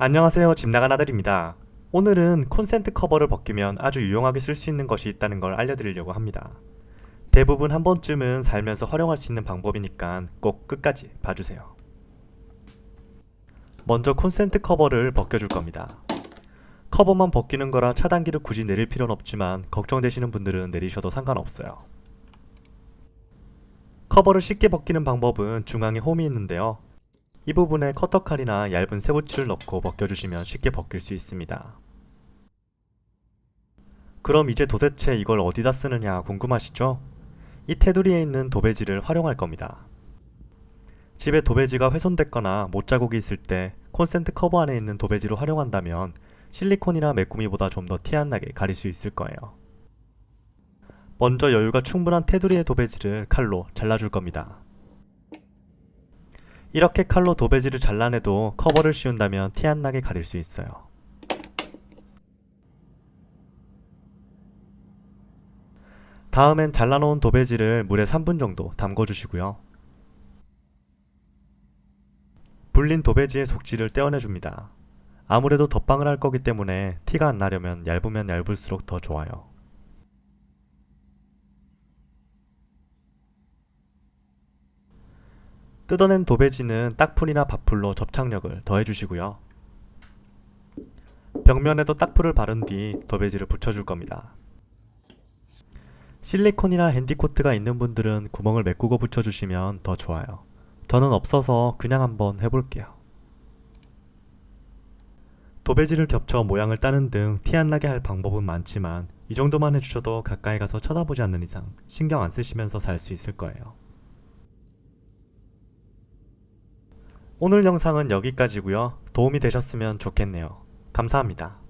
안녕하세요. 집 나간 아들입니다. 오늘은 콘센트 커버를 벗기면 아주 유용하게 쓸 수 있는 것이 있다는 걸 알려드리려고 합니다. 대부분 한 번쯤은 살면서 활용할 수 있는 방법이니까 꼭 끝까지 봐주세요. 먼저 콘센트 커버를 벗겨줄 겁니다. 커버만 벗기는 거라 차단기를 굳이 내릴 필요는 없지만 걱정되시는 분들은 내리셔도 상관없어요. 커버를 쉽게 벗기는 방법은 중앙에 홈이 있는데요. 이 부분에 커터칼이나 얇은 쇠붙이를 넣고 벗겨주시면 쉽게 벗길 수 있습니다. 그럼 이제 도대체 이걸 어디다 쓰느냐 궁금하시죠? 이 테두리에 있는 도배지를 활용할 겁니다. 집에 도배지가 훼손됐거나 못자국이 있을 때 콘센트 커버 안에 있는 도배지를 활용한다면 실리콘이나 메꾸미보다 좀 더 티 안 나게 가릴 수 있을 거예요. 먼저 여유가 충분한 테두리의 도배지를 칼로 잘라줄 겁니다. 이렇게 칼로 도배지를 잘라내도 커버를 씌운다면 티 안 나게 가릴 수 있어요. 다음엔 잘라놓은 도배지를 물에 3분 정도 담궈주시고요. 불린 도배지의 속지를 떼어내줍니다. 아무래도 덧방을 할 거기 때문에 티가 안 나려면 얇으면 얇을수록 더 좋아요. 뜯어낸 도배지는 딱풀이나 밥풀로 접착력을 더해주시고요. 벽면에도 딱풀을 바른 뒤 도배지를 붙여줄 겁니다. 실리콘이나 핸디코트가 있는 분들은 구멍을 메꾸고 붙여주시면 더 좋아요. 저는 없어서 그냥 한번 해볼게요. 도배지를 겹쳐 모양을 따는 등 티 안 나게 할 방법은 많지만 이 정도만 해주셔도 가까이 가서 쳐다보지 않는 이상 신경 안 쓰시면서 살 수 있을 거예요. 오늘 영상은 여기까지고요. 도움이 되셨으면 좋겠네요. 감사합니다.